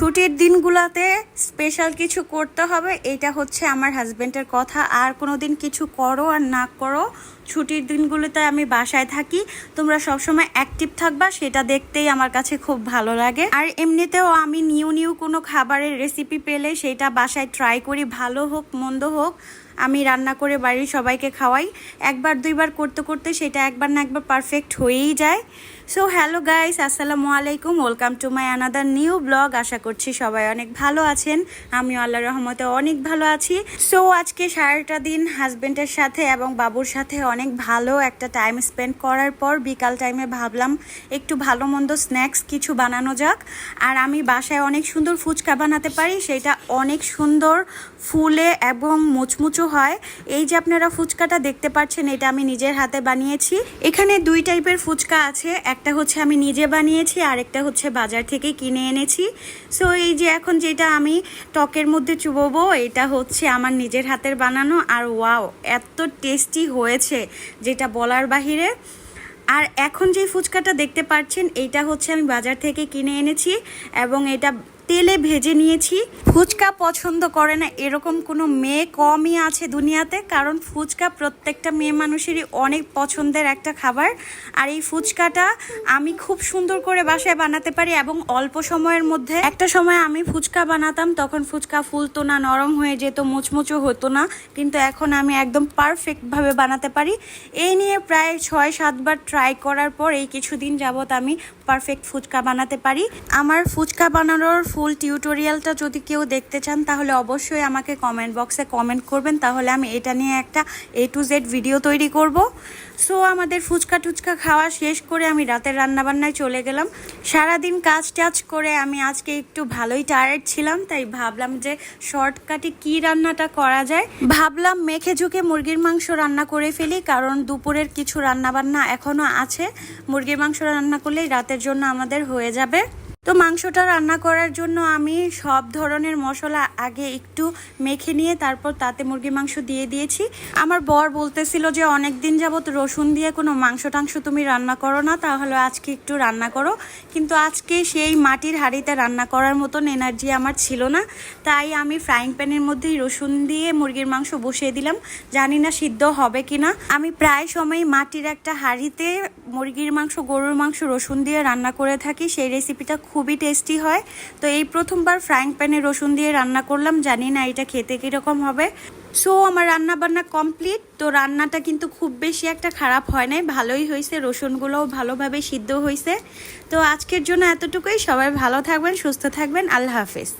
ছুটির দিনগুলোতে স্পেশাল কিছু করতে হবে, এটা হচ্ছে আমার হাজব্যান্ডের কথা। আর কোনো দিন কিছু করো আর না করো, ছুটির দিনগুলোতে আমি বাসায় থাকি। তোমরা সবসময় অ্যাক্টিভ থাকবা, সেটা দেখতেই আমার কাছে খুব ভালো লাগে। আর এমনিতেও আমি নিউ নিউ কোনো খাবারের রেসিপি পেলে সেটা বাসায় ট্রাই করি, ভালো হোক, মন্দ হোক। আমি রান্না করে বাড়ির সবাইকে খাওয়াই। একবার, দুইবার করতে করতে সেটা একবার না একবার পারফেক্ট হয়েই যায়। সো হ্যালো গাইস আসসালামু আলাইকুম। Welcome to my another new blog আশা করছি সবাই অনেক ভালো আছেন। আমি আল্লাহ রহমতে অনেক ভালো আছি। সো আজকে সারাটা দিন হাজবেন্ডের সাথে এবং বাবুর সাথে অনেক ভালো একটা টাইম স্পেন্ড করার পর বিকাল টাইমে ভাবলাম একটু ভালো মন্দ স্ন্যাক্স কিছু বানানো যাক। আর আমি বাসায় অনেক সুন্দর ফুচকা বানাতে পারি। সেটা অনেক সুন্দর, ফুলে এবং মুচমুচো হয়। এই যে আপনারা ফুচকাটা দেখতে পাচ্ছেন, এটা আমি নিজের হাতে বানিয়েছি। এখানে দুই টাইপের ফুচকা আছে। একটা হচ্ছে আমি নিজে বানিয়েছি, আর একটা হচ্ছে বাজার থেকে কিনে এনেছি। সো এই যে এখন যেটা আমি টকের মধ্যে চুবোবো, এটা হচ্ছে আমার নিজের হাতের বানানো। আর ওয়াও, এত টেস্টি হয়েছে, যেটা বলার বাহিরে। আর এখন যে ফুচকাটা দেখতে পাচ্ছেন এইটা হচ্ছে আমি বাজার থেকে কিনে এনেছি, এবং এটা তেলে ভেজে নিয়েছি। ফুচকা পছন্দ করে না, এরকম কোনো মেয়ে কমই আছে দুনিয়াতে, কারণ ফুচকা প্রত্যেকটা মেয়ে মানুষেরই অনেক পছন্দের একটা খাবার। আর এই ফুচকাটা আমি খুব সুন্দর করে বাসায় বানাতে পারি এবং অল্প সময়ের মধ্যে। একটা সময় আমি ফুচকা বানাতাম, তখন ফুচকা ফুলতো না, নরম হয়ে যেত, মুচমুচো হতো না, কিন্তু এখন আমি একদম পারফেক্টভাবে বানাতে পারি। এই নিয়ে প্রায় ছয় সাতবার ট্রাই করার পর এই কিছুদিন যাবৎ আমি পারফেক্ট ফুচকা বানাতে পারি। আমার ফুচকা বানানোর ফুল টিউটোরিয়ালটা যদি কেউ দেখতে চান, তাহলে অবশ্যই আমাকে কমেন্ট বক্সে কমেন্ট করবেন। তাহলে আমি এটা নিয়ে একটা এ টু জেড ভিডিও তৈরি করব। সো আমাদের ফুচকা টুচকা খাওয়া শেষ করে আমি রাতের রান্নাবান্নায় চলে গেলাম। সারাদিন কাজ টাজ করে আমি আজকে একটু ভালোই টায়ার্ড ছিলাম, তাই ভাবলাম যে শর্টকাটে কি রান্নাটা করা যায়। ভাবলাম মেখে ঝুঁকে মুরগির মাংস রান্না করে ফেলি, কারণ দুপুরের কিছু রান্নাবান্না এখনও আছে। মুরগির মাংস রান্না করলেই রাতের জন্য আমাদের হয়ে যাবে। তো মাংসটা রান্না করার জন্য আমি সব ধরনের মশলা আগে একটু মেখে নিয়ে তারপর তাতে মুরগি মাংস দিয়ে দিয়েছি। আমার বর বলতেছিল যে অনেক দিন যাবত রসুন দিয়ে কোনো মাংস টাংস তুমি রান্না করো না, তাহলে আজকে একটু রান্না করো। কিন্তু আজকে সেই মাটির হাঁড়িতে রান্না করার মতন এনার্জি আমার ছিল না। তাই আমি ফ্রাইং প্যানের মধ্যেই রসুন দিয়ে মুরগির মাংস বসিয়ে দিলাম। জানি না সিদ্ধ হবে কি না আমি প্রায় সময় মাটির একটা হাঁড়িতে মুরগির মাংস, গরুর মাংস, রসুন দিয়ে রান্না করে থাকি। সেই রেসিপিটা খুবই টেস্টি হয়। তো এই প্রথমবার ফ্রাইং প্যানে রসুন দিয়ে রান্না করলাম, জানি না এটা খেতে কীরকম হবে। সো আমার রান্না বান্না কমপ্লিট তো রান্নাটা কিন্তু খুব বেশি একটা খারাপ হয় নাই, ভালোই হয়েছে। রসুনগুলোও ভালোভাবে সিদ্ধ হয়েছে। তো আজকের জন্য এতটুকুই। সবাই ভালো থাকবেন, সুস্থ থাকবেন। আল্লাহ হাফেজ।